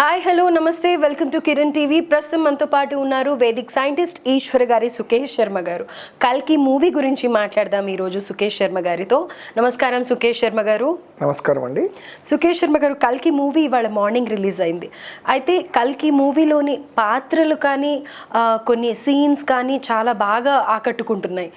Hi hello namaste. Welcome to Kiran TV. ప్రస్తుతం మనతో పాటు ఉన్నారు వేదిక్ సైంటిస్ట్ ఈశ్వర్ గారి సుకేష్ శర్మ గారు. కల్కి మూవీ గురించి మాట్లాడదాం ఈరోజు సుకేష్ శర్మ గారితో. నమస్కారం సుకేష్ శర్మ గారు. నమస్కారం అండి. సుకేష్ శర్మ గారు కల్కి మూవీ ఇవాళ మార్నింగ్ రిలీజ్ అయింది. అయితే కల్కి మూవీలోని పాత్రలు కానీ కొన్ని సీన్స్ కానీ చాలా బాగా ఆకట్టుకుంటున్నాయి.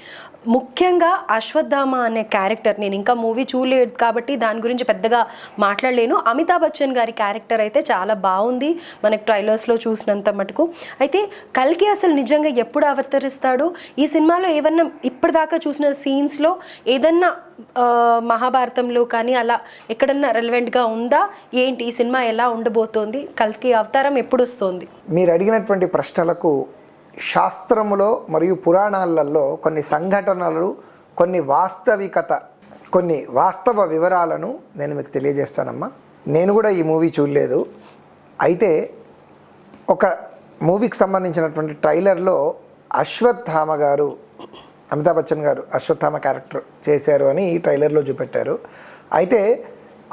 ముఖ్యంగా అశ్వత్థామ అనే క్యారెక్టర్ నేను ఇంకా మూవీ చూడలేదు కాబట్టి దాని గురించి పెద్దగా మాట్లాడలేను. అమితాబ్ బచ్చన్ గారి క్యారెక్టర్ అయితే చాలా బాగుంది. మనకు ట్రైలర్స్లో చూసినంత మటుకు. అయితే కల్కి అసలు నిజంగా ఎప్పుడు అవతరిస్తాడు? ఈ సినిమాలో ఏమన్నా ఇప్పటిదాకా చూసిన సీన్స్లో ఏదన్నా మహాభారతంలో కానీ అలా ఎక్కడన్నా రెలవెంట్గా ఉందా? ఏంటి ఈ సినిమా ఎలా ఉండబోతోంది? కల్కి అవతారం ఎప్పుడు వస్తుంది? మీరు అడిగినటువంటి ప్రశ్నలకు శాస్త్రములో మరియు పురాణాలలో కొన్ని సంఘటనలు కొన్ని వాస్తవికత కొన్ని వాస్తవ వివరాలను నేను మీకు తెలియజేస్తానమ్మా. నేను కూడా ఈ మూవీ చూడలేదు. అయితే ఒక మూవీకి సంబంధించినటువంటి ట్రైలర్లో అశ్వత్థామ గారు అమితాబ్ బచ్చన్ గారు అశ్వత్థామ క్యారెక్టర్ చేశారు అని ఈ ట్రైలర్లో చూపెట్టారు. అయితే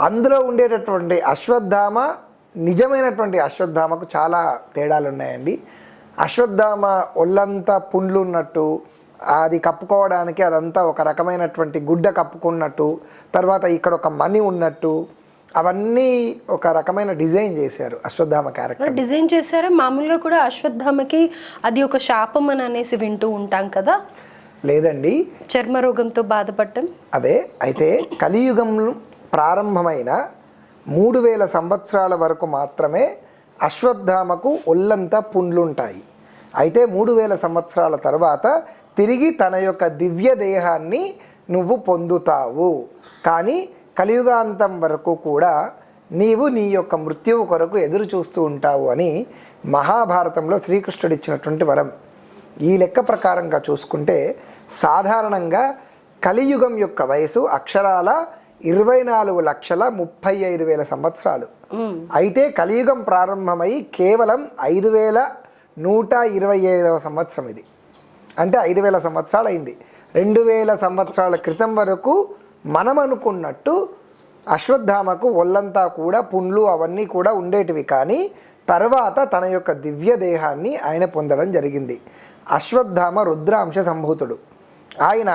అందులో ఉండేటటువంటి అశ్వత్థామ నిజమైనటువంటి అశ్వత్థామకు చాలా తేడాలు ఉన్నాయండి అశ్వత్థామ ఒళ్ళంతా పుండ్లు ఉన్నట్టు అది కప్పుకోవడానికి అదంతా ఒక రకమైనటువంటి గుడ్డ కప్పుకున్నట్టు తర్వాత ఇక్కడ ఒక మణి ఉన్నట్టు అవన్నీ ఒక రకమైన డిజైన్ చేశారు అశ్వత్థామ క్యారెక్టర్ డిజైన్ చేశారా? మామూలుగా కూడా అశ్వత్థామకి అది ఒక శాపం అని అనేసి వింటూ ఉంటాం కదా? లేదండి. చర్మ రోగంతో బాధపడటం? అదే అయితే కలియుగం ప్రారంభమైన మూడు వేల సంవత్సరాల వరకు మాత్రమే అశ్వత్థామకు ఒళ్ళంతా పుండ్లుంటాయి. అయితే మూడు వేల సంవత్సరాల తర్వాత తిరిగి తన యొక్క దివ్య దేహాన్ని నువ్వు పొందుతావు. కానీ కలియుగాంతం వరకు కూడా నీవు నీ యొక్క మృత్యువు కొరకు ఎదురు చూస్తూ ఉంటావు అని మహాభారతంలో శ్రీకృష్ణుడు ఇచ్చినటువంటి వరం. ఈ లెక్క ప్రకారంగా చూసుకుంటే సాధారణంగా కలియుగం యొక్క వయసు అక్షరాల ఇరవై నాలుగు లక్షల ముప్పై ఐదు వేల సంవత్సరాలు. అయితే కలియుగం ప్రారంభమై కేవలం ఐదు వేల నూట ఇరవై ఐదవ సంవత్సరం ఇది. అంటే ఐదు వేల సంవత్సరాలు అయింది రెండు వేల సంవత్సరాల క్రితం వరకు మనం అనుకున్నట్టు అశ్వత్థామకు ఒళ్ళంతా కూడా పుండ్లు అవన్నీ కూడా ఉండేటివి కానీ తర్వాత తన యొక్క దివ్య దేహాన్ని ఆయన పొందడం జరిగింది. అశ్వత్థామ రుద్రాంశ సంభూతుడు. ఆయన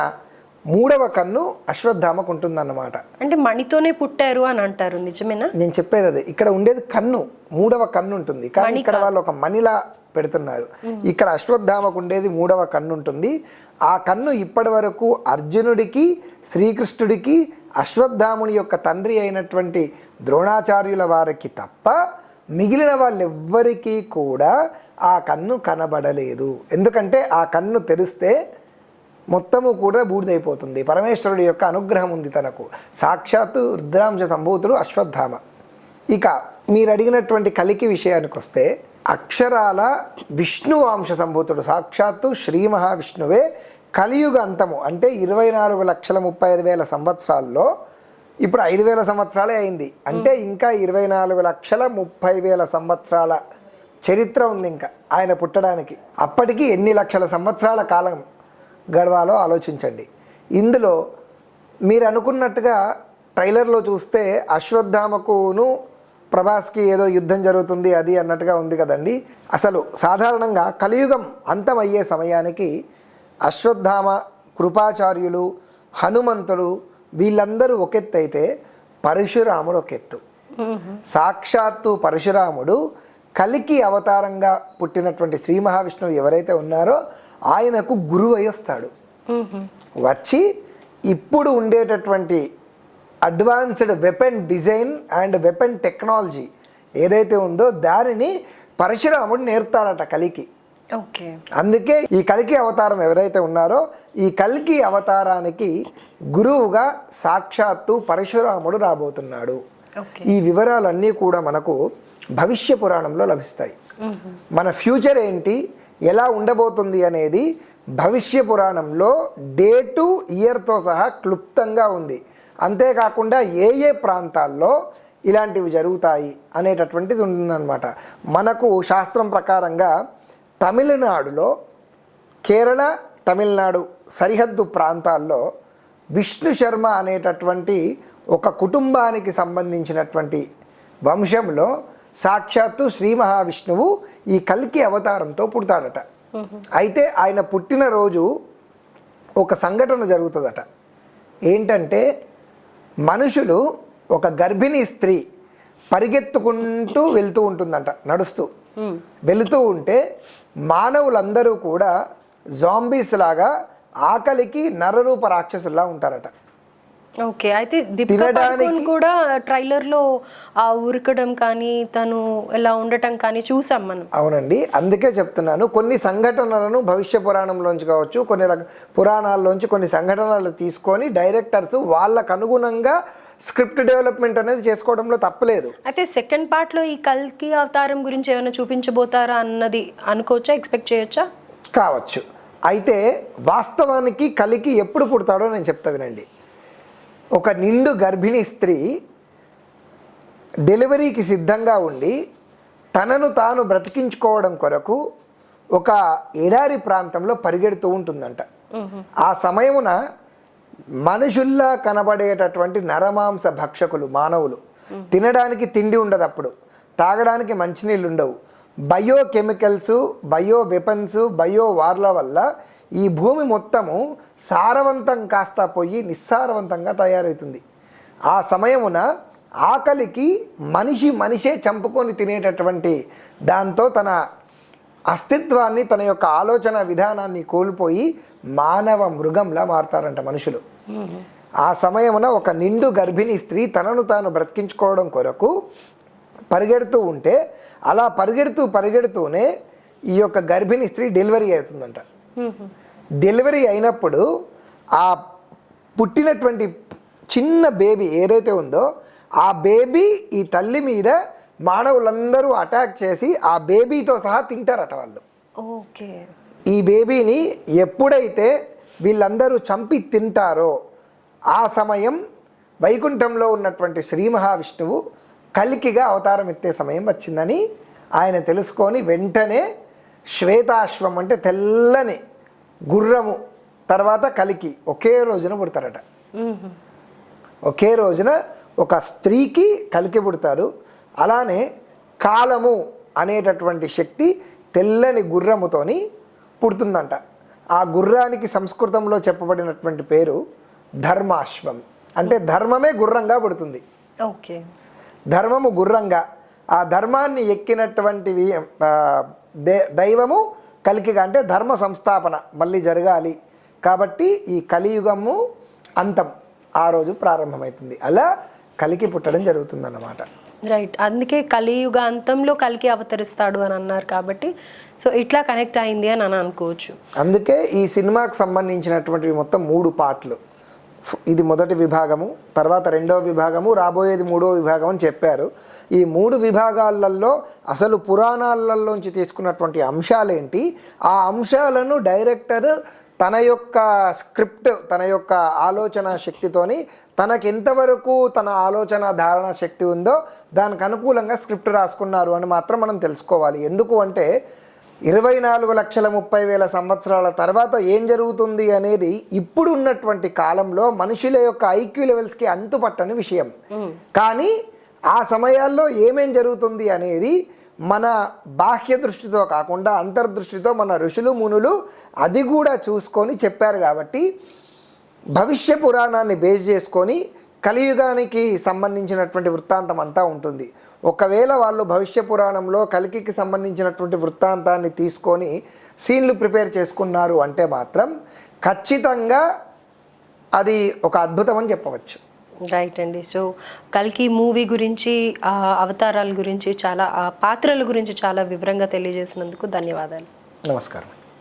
మూడవ కన్ను అశ్వత్థామకు ఉంటుందన్నమాట. అంటే మణితోనే పుట్టారు అని అంటారు నిజమేనా? నేను చెప్పేది అదే ఇక్కడ ఉండేది కన్ను మూడవ కన్ను ఉంటుంది. కానీ ఇక్కడ వాళ్ళు ఒక మణిలా పెడుతున్నారు. ఇక్కడ అశ్వత్థామకు ఉండేది మూడవ కన్ను ఉంటుంది. ఆ కన్ను ఇప్పటి వరకు అర్జునుడికి శ్రీకృష్ణుడికి అశ్వత్థాముని యొక్క తండ్రి అయినటువంటి ద్రోణాచార్యుల వారికి తప్ప మిగిలిన వాళ్ళెవ్వరికీ కూడా ఆ కన్ను కనబడలేదు. ఎందుకంటే ఆ కన్ను తెరిస్తే మొత్తము కూడా బూడిదైపోతుంది. పరమేశ్వరుడి యొక్క అనుగ్రహం ఉంది తనకు. సాక్షాత్తు రుద్రాంశ సంభూతుడు అశ్వత్థామ. ఇక మీరు అడిగినటువంటి కలికి విషయానికి వస్తే అక్షరాల విష్ణు వంశ సంభూతుడు సాక్షాత్తు శ్రీ మహావిష్ణువే కలియుగ అంతము. అంటే ఇరవై నాలుగు లక్షల ముప్పై ఐదు వేల సంవత్సరాల్లో ఇప్పుడు ఐదు వేల సంవత్సరాలే అయింది. అంటే ఇంకా ఇరవై నాలుగు లక్షల ముప్పై వేల సంవత్సరాల చరిత్ర ఉంది ఇంకా ఆయన పుట్టడానికి. అప్పటికి ఎన్ని లక్షల సంవత్సరాల కాలం గడవాలో ఆలోచించండి. ఇందులో మీరు అనుకున్నట్టుగా ట్రైలర్లో చూస్తే అశ్వత్థామకును ప్రభాస్కి ఏదో యుద్ధం జరుగుతుంది అది అన్నట్టుగా ఉంది కదండి. అసలు సాధారణంగా కలియుగం అంతమయ్యే సమయానికి అశ్వత్థామ కృపాచార్యులు హనుమంతుడు వీళ్ళందరూ ఒకెత్తు అయితే పరశురాముడు ఒకెత్తు. సాక్షాత్తు పరశురాముడు కలికి అవతారంగా పుట్టినటువంటి శ్రీ మహావిష్ణువు ఎవరైతే ఉన్నారో ఆయనకు గురువు అయి వస్తాడు. వచ్చి ఇప్పుడు ఉండేటటువంటి advanced weapon design and weapon technology ఏదైతే ఉందో దానిని పరశురాముడు నేర్తారట కలికి. ఓకే. అందుకే ఈ కలికి అవతారం ఎవరైతే ఉన్నారో ఈ కలికి అవతారానికి గురువుగా సాక్షాత్తు పరశురాముడు రాబోతున్నాడు. ఈ వివరాలన్నీ కూడా మనకు భవిష్య పురాణంలో లభిస్తాయి. మన ఫ్యూచర్ ఏంటి ఎలా ఉండబోతుంది అనేది భవిష్య పురాణంలో డే టు ఇయర్తో సహా క్లుప్తంగా ఉంది. అంతేకాకుండా ఏ ఏ ప్రాంతాల్లో ఇలాంటివి జరుగుతాయి అనేటటువంటిది ఉంటుందన్నమాట. మనకు శాస్త్రం ప్రకారంగా తమిళనాడులో కేరళ తమిళనాడు సరిహద్దు ప్రాంతాల్లో విష్ణు శర్మ అనేటటువంటి ఒక కుటుంబానికి సంబంధించినటువంటి వంశంలో సాక్షాత్తు శ్రీ మహావిష్ణువు ఈ కల్కి అవతారంతో పుడతాడట. అయితే ఆయన పుట్టినరోజు ఒక సంఘటన జరుగుతుందట. ఏంటంటే మనుషులు ఒక గర్భిణీ స్త్రీ పరిగెత్తుకుంటూ వెళ్తూ ఉంటుందంట నడుస్తూ. వెళుతూ ఉంటే మానవులందరూ కూడా జాంబీస్ లాగా ఆకలికి నరరూప రాక్షసుల్లా ఉంటారట. ఓకే అయితే తినడానికి- కూడా ట్రైలర్లో ఆ ఉరకడం కానీ తను ఇలా ఉండటం కానీ చూసాం మనం. అవునండి అందుకే చెప్తున్నాను. కొన్ని సంఘటనలను భవిష్య పురాణంలోంచి కావచ్చు కొన్ని పురాణాల్లోంచి కొన్ని సంఘటనలు తీసుకొని డైరెక్టర్స్ వాళ్ళకు అనుగుణంగా స్క్రిప్ట్ డెవలప్మెంట్ అనేది చేసుకోవడంలో తప్పలేదు. అయితే సెకండ్ పార్ట్లో ఈ కల్కి అవతారం గురించి ఏమైనా చూపించబోతారా అన్నది అనుకోవచ్చా? ఎక్స్పెక్ట్ చేయొచ్చా? కావచ్చు. అయితే వాస్తవానికి కలికి ఎప్పుడు పుడతాడో నేను చెప్తా వినండి. ఒక నిండు గర్భిణీ స్త్రీ డెలివరీకి సిద్ధంగా ఉండి తనను తాను బ్రతికించుకోవడం కొరకు ఒక ఎడారి ప్రాంతంలో పరిగెడుతూ ఉంటుందంట. ఆ సమయమున మనుషుల్లా కనబడేటటువంటి నరమాంస భక్షకులు మానవులు తినడానికి తిండి ఉండదు అప్పుడు. తాగడానికి మంచినీళ్ళు ఉండవు. Bio chemicals bio weapons bio వార్ల వల్ల ఈ భూమి మొత్తము సారవంతం కాస్త పోయి నిస్సారవంతంగా తయారవుతుంది ఆ సమయమున ఆకలికి మనిషి మనిషే చంపుకొని తినేటటువంటి దాంతో తన అస్తిత్వాన్ని తన యొక్క ఆలోచన విధానాన్ని కోల్పోయి మానవ మృగంలా మారుతారంట మనుషులు. ఆ సమయమున ఒక నిండు గర్భిణీ స్త్రీ తనను తాను బ్రతికించుకోవడం కొరకు పరిగెడుతూ ఉంటే అలా పరిగెడుతూ పరిగెడుతూనే ఈ యొక్క గర్భిణీ స్త్రీ డెలివరీ అవుతుందంట. డెలివరీ అయినప్పుడు ఆ పుట్టినటువంటి చిన్న బేబీ ఏదైతే ఉందో ఆ బేబీ ఈ తల్లి మీద మానవులందరూ అటాక్ చేసి ఆ బేబీతో సహా తింటారట వాళ్ళు. ఓకే. ఈ బేబీని ఎప్పుడైతే వీళ్ళందరూ చంపి తింటారో ఆ సమయం వైకుంఠంలో ఉన్నటువంటి శ్రీ మహావిష్ణువు కలికిగా అవతారం ఎత్తే సమయం వచ్చిందని ఆయన తెలుసుకొని వెంటనే శ్వేతాశ్వం అంటే తెల్లని గుర్రము తర్వాత కలికి ఒకే రోజున పుడతారట. ఒకే రోజున ఒక స్త్రీకి కలికి పుడతారు. అలానే కాలము అనేటటువంటి శక్తి తెల్లని గుర్రముతోని పుడుతుందంట. ఆ గుర్రానికి సంస్కృతంలో చెప్పబడినటువంటి పేరు ధర్మాశ్వం. అంటే ధర్మమే గుర్రంగా పుడుతుంది. ఓకే. ధర్మము గుర్రంగా. ఆ ధర్మాన్ని ఎక్కినటువంటివి దైవము కలికిగా అంటే ధర్మ సంస్థాపన మళ్ళీ జరగాలి. కాబట్టి ఈ కలియుగము అంతం ఆ రోజు ప్రారంభమవుతుంది అలా కలికి పుట్టడం జరుగుతుందన్నమాట. రైట్ అందుకే కలియుగ అంతంలో కలికి అవతరిస్తాడు అని అన్నారు కాబట్టి సో ఇట్లా కనెక్ట్ అయింది అని అని అనుకోవచ్చు. అందుకే ఈ సినిమాకు సంబంధించినటువంటివి మొత్తం మూడు పార్ట్లు. ఫ్- ఇది మొదటి విభాగము తర్వాత రెండవ విభాగము రాబోయేది మూడవ విభాగం అని చెప్పారు. ఈ మూడు విభాగాలలో అసలు పురాణాలలోంచి తీసుకున్నటువంటి అంశాలేంటి? ఆ అంశాలను డైరెక్టర్ తన యొక్క స్క్రిప్ట్ తన యొక్క ఆలోచన శక్తితోని తనకి ఎంతవరకు తన ఆలోచన ధారణ శక్తి ఉందో దానికి అనుకూలంగా స్క్రిప్ట్ రాసుకున్నారు అని మాత్రం మనం తెలుసుకోవాలి. ఎందుకు అంటే ఇరవై నాలుగు లక్షల ముప్పై వేల సంవత్సరాల తర్వాత ఏం జరుగుతుంది అనేది ఇప్పుడు ఉన్నటువంటి కాలంలో మనుషుల యొక్క ఐక్యూ లెవెల్స్కి అంతుపట్టని విషయం. కానీ ఆ సమయాల్లో ఏమేం జరుగుతుంది అనేది మన బాహ్య దృష్టితో కాకుండా అంతర్దృష్టితో మన ఋషులు మునులు అది కూడా చూసుకొని చెప్పారు కాబట్టి భవిష్య పురాణాన్ని బేస్ చేసుకొని కలియుగానికి సంబంధించినటువంటి వృత్తాంతం అంతా ఉంటుంది. ఒకవేళ వాళ్ళు భవిష్య పురాణంలో కలికికి సంబంధించినటువంటి వృత్తాంతాన్ని తీసుకొని సీన్లు ప్రిపేర్ చేసుకున్నారు అంటే మాత్రం ఖచ్చితంగా అది ఒక అద్భుతం అని చెప్పవచ్చు. రైట్ అండి. సో కల్కి మూవీ గురించి అవతారాల గురించి చాలా ఆ పాత్రల గురించి చాలా వివరంగా తెలియజేసినందుకు ధన్యవాదాలు. నమస్కారం.